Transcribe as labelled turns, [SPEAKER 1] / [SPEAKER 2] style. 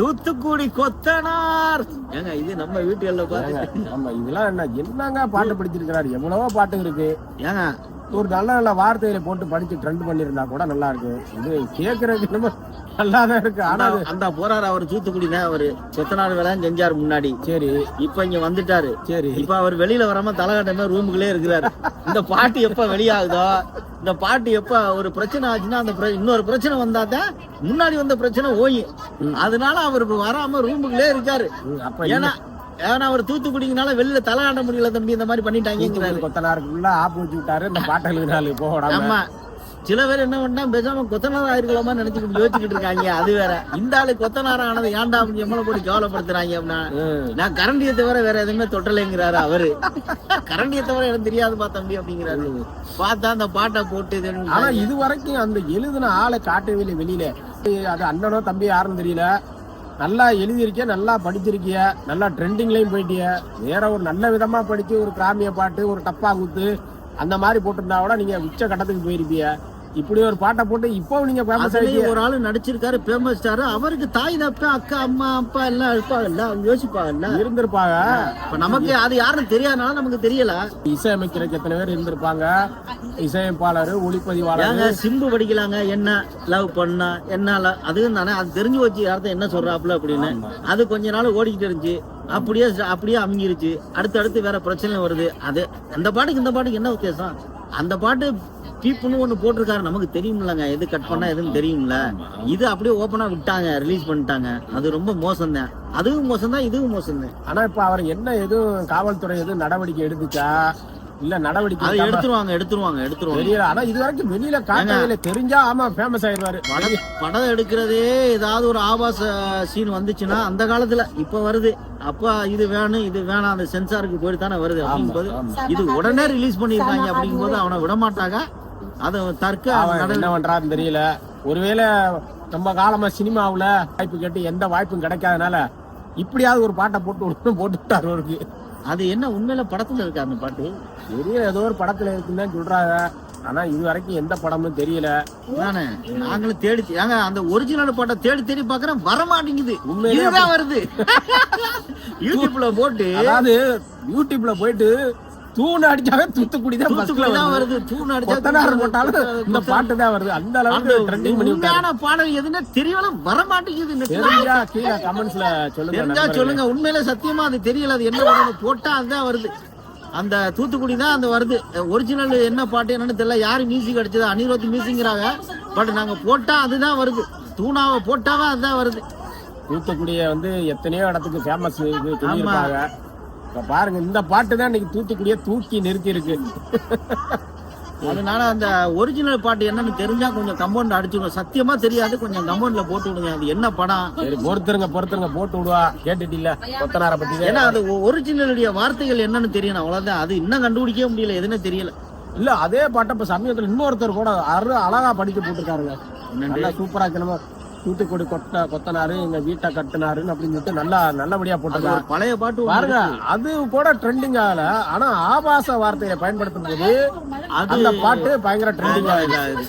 [SPEAKER 1] தூத்துக்குடி கொத்தனார். ஏங்க இது நம்ம வீட்டுகள்ல பாருங்க
[SPEAKER 2] ஆமா இதெல்லாம் என்ன என்னங்க பாட்டு படிச்சிருக்கிறாரு? எவ்வளவோ பாட்டு இருக்கு.
[SPEAKER 1] ஏங்க
[SPEAKER 2] ஒரு நல்ல நல்ல வார்த்தைகளை போட்டு படிச்சு ட்ரெண்ட் பண்ணிருந்தா கூட நல்லா இருக்கு. இது கேக்குறதுக்கு நம்ம நல்லா தான் இருக்கு. ஆனா
[SPEAKER 1] அந்த போறாரு அவர் தூத்துக்குடி தான் அவரு கொத்தனார் வேலை செஞ்சாரு முன்னாடி.
[SPEAKER 2] சரி.
[SPEAKER 1] இப்ப இங்க வந்துட்டாரு.
[SPEAKER 2] சரி.
[SPEAKER 1] இப்ப அவர் வெளியில வராம தலைகாட்டமே ரூமுக்குள்ளே இருக்கிறாரு. இந்த பாட்டு எப்ப வெளியாகுதோ இந்த பாட்டு எப்ப ஒரு பிரச்சனை ஆச்சுன்னா அந்த இன்னொரு பிரச்சனை வந்தாதான் முன்னாடி வந்த பிரச்சனை ஓயும். அதனால அவர் வராம ரூமுக்குள்ளே இருக்காரு. ஏன்னா ஏன்னா அவர் தூத்துக்குடிங்கனால வெளியில தலையாட்ட முடியல தம்பி இந்த மாதிரி பண்ணிட்டாங்கிறாரு
[SPEAKER 2] கொத்தனாருக்குள்ள ஆப்பு வச்சு விட்டாரு. இந்த பாட்டு எழுதினாலு போடாம
[SPEAKER 1] ஆமா. சில பேர் என்ன பண்ணா பேசாம கொத்தனார் ஆயிருக்கலாமா நினைச்சுக்கிட்டு யோசிச்சுக்கிட்டு இருக்காங்க. அது வேற. இந்த ஆளு கொத்தனார் ஆனது ஏன்டா அப்படி எம்மளை போட்டு கவலைப்படுத்துறாங்க அப்படின்னா. நான் கரண்டியை தவிர வேற எதுவுமே தொட்டலைங்கிறாரு அவரு. கரண்டியை தவிர எனக்கு தெரியாதுப்பா தம்பி அப்படிங்கிறாரு. பார்த்தா அந்த பாட்டை போட்டு
[SPEAKER 2] ஆனா இது வரைக்கும் அந்த எழுதின ஆளை காட்டவே இல்லை வெளியில. அது அண்ணனோ தம்பி யாருன்னு தெரியல. நல்லா எழுதியிருக்கிய நல்லா படிச்சிருக்கிய நல்லா ட்ரெண்டிங்லையும் போயிட்டிய? வேற ஒரு நல்ல விதமாக படித்து ஒரு கிராமிய பாட்டு ஒரு டப்பா குத்து அந்த மாதிரி போட்டிருந்தா கூட நீங்கள் உச்ச கட்டத்துக்கு போயிருப்பிய? இப்படி ஒரு பாட்டை போட்டு இப்போ நீங்க ஃபேமஸ் ஆயிட்டீங்க.
[SPEAKER 1] ஒரு ஆளு நடிச்சிருக்காரு ஃபேமஸ் ஸ்டார் அவருக்கு தாய் தப்ப அக்கா அம்மா அப்பா எல்லாம் இருப்பாங்கல்ல அவங்க யோசிப்பாங்கல்ல?
[SPEAKER 2] இருந்திருப்பாங்க.
[SPEAKER 1] இப்ப நமக்கு அது யாருன்னு தெரியாதனால நமக்கு தெரியல.
[SPEAKER 2] இசையமைக்கிறதுக்கு எத்தனை பேர் இருந்திருப்பாங்க? இசையமைப்பாளர் ஒளிப்பதிவாளர்.
[SPEAKER 1] சிம்பு படிக்கலாங்க. என்ன லவ் பண்ணா என்ன lo- அதுவும் தானே. அது தெரிஞ்சு வச்சு யார்த்த என்ன சொல்றாப்புல அப்படின்னு. அது கொஞ்ச நாள் ஓடிக்கிட்டு இருந்துச்சு. அப்படியே அப்படியே அமைங்கிருச்சு. அடுத்து அடுத்து வேற பிரச்சனை வருது. அது அந்த பாட்டுக்கு இந்த பாட்டுக்கு என்ன வித்தியாசம்? அந்த பாட்டு பீப்புன்னு ஒண்ணு போட்டிருக்காரு. நமக்கு தெரியும்லங்க. எது கட் பண்ணா எதுன்னு தெரியும்ல. இது அப்படியே ஓப்பனா விட்டாங்க. ரிலீஸ் பண்ணிட்டாங்க. அது ரொம்ப மோசம் தான் அதுவும் மோசம் தான் இதுவும் மோசம் தான்
[SPEAKER 2] ஆனா இப்ப அவர் என்ன எதுவும் காவல்துறை எதுவும் நடவடிக்கை எடுத்துச்சா? இல்ல நடவடிக்கை
[SPEAKER 1] அது எடுத்துருவாங்க எடுத்துருவாங்க எடுத்துருவாங்க.
[SPEAKER 2] தெரியல. ஆனா இது வரைக்கும் வெளியில காட்டவே தெரிஞ்சா ஆமா ஃபேமஸ் ஆயிருவாரு
[SPEAKER 1] படம் படம் எடுக்கிறதே ஏதாவது ஒரு ஆபாச சீன் வந்துச்சுன்னா அந்த காலத்துல இப்ப வருது. அப்ப இது வேணும் இது வேணாம் அந்த சென்சாருக்கு போயிட்டு தானே வருது அப்படிங்கும்போது இது உடனே ரிலீஸ் பண்ணிருக்காங்க அப்படிங்கும்போது அவனை விட மாட்டாங்க அதை நட-
[SPEAKER 2] என்ன பண்றாருன்னு தெரியல. ஒருவேளை ரொம்ப காலமா சினிமாவுல வாய்ப்பு கேட்டு எந்த வாய்ப்பும் கிடைக்காதனால இப்படியாவது ஒரு பாட்டை போட்டு விட்டு போட்டு விட்டாரு அவருக்கு.
[SPEAKER 1] அது என்ன உண்மையில படத்துல இருக்கா அந்த பாட்டு?
[SPEAKER 2] தெரியல ஏதோ ஒரு படத்துல இருக்குன்னு தான் சொல்றாங்க. ஆனா இது வரைக்கும் எந்த படமும் தெரியல.
[SPEAKER 1] நாங்களும் தேடி ஏங்க அந்த ஒரிஜினல் பாட்டை தேடி தேடி பாக்குறேன் வர மாட்டேங்குது.
[SPEAKER 2] உண்மையிலே
[SPEAKER 1] இதுதான் வருது. யூடியூப்ல போட்டு
[SPEAKER 2] அதாவது யூடியூப்ல போயிட்டு தூண் அடிச்சாவே தூத்துக்குடி தான்
[SPEAKER 1] தூத்துக்குடி தான் வருது. தூண் அடிச்சா
[SPEAKER 2] கொத்தனார் போட்டாலும் இந்த பாட்டு தான் வருது. அந்த அளவுக்கு ட்ரெண்டிங் பண்ணி
[SPEAKER 1] உண்மையான பாடல் எதுன்னா தெரியல வர மாட்டேங்குது.
[SPEAKER 2] தெரிஞ்சா கீழே கமெண்ட்ஸ்ல சொல்லுங்க
[SPEAKER 1] தெரிஞ்சா. சொல்லுங்க. உண்மையில சத்தியமா அது தெரியல. அது என்ன படம் போட்டா அதுதான் வருது. அந்த தூத்துக்குடி தான் அந்த வருது. ஒரிஜினல் என்ன பாட்டு என்னன்னு தெரியல. யாரு மியூசிக் அடிச்சது? அனிருத் மியூசிக்கிறாங்க பட் நாங்க போட்டா அதுதான் வருது. தூணாவை போட்டாவே அதுதான் வருது.
[SPEAKER 2] தூத்துக்குடிய வந்து எத்தனையோ இடத்துக்கு ஃபேமஸ் இது இப்ப பாருங்க இந்த பாட்டு தான் இன்னைக்கு தூத்துக்குடிய தூக்கி நிறுத்தி இருக்கு
[SPEAKER 1] அதனால அந்த ஒரிஜினல் பாட்டு என்னன்னு தெரிஞ்சா கொஞ்சம் கம்பவுண்ட் அடிச்சுடுவோம் சத்தியமா தெரியாது கொஞ்சம் கம்பவுண்ட்ல போட்டு விடுங்க. அது என்ன படம்?
[SPEAKER 2] பொறுத்துருங்க பொறுத்துருங்க போட்டு விடுவா. கேட்டுட்டில்ல கொத்தனார பத்தி
[SPEAKER 1] ஏன்னா அது ஒரிஜினலுடைய வார்த்தைகள் என்னன்னு தெரியணும். அவ்வளவுதான். அது இன்னும் கண்டுபிடிக்கவே முடியல எதுன்னு தெரியல.
[SPEAKER 2] இல்ல அதே பாட்டை இப்ப சமயத்துல இன்னொருத்தர் கூட அரு அழகா படிச்சு போட்டிருக்காருங்க. நல்லா சூப்பரா கிளம்ப தூத்துக்குடி கொட்ட கொத்தனாரு எங்க வீட்டை கட்டினாருன்னு அப்படின்னு சொல்லிட்டு நல்லா நல்லபடியா
[SPEAKER 1] ஒரு பழைய பாட்டு
[SPEAKER 2] பாருங்க அது கூட ட்ரெண்டிங் ஆகல ஆனா ஆபாச வார்த்தையை பயன்படுத்தும் போது அந்த பாட்டு பயங்கர ட்ரெண்டிங்
[SPEAKER 1] ஆகுது.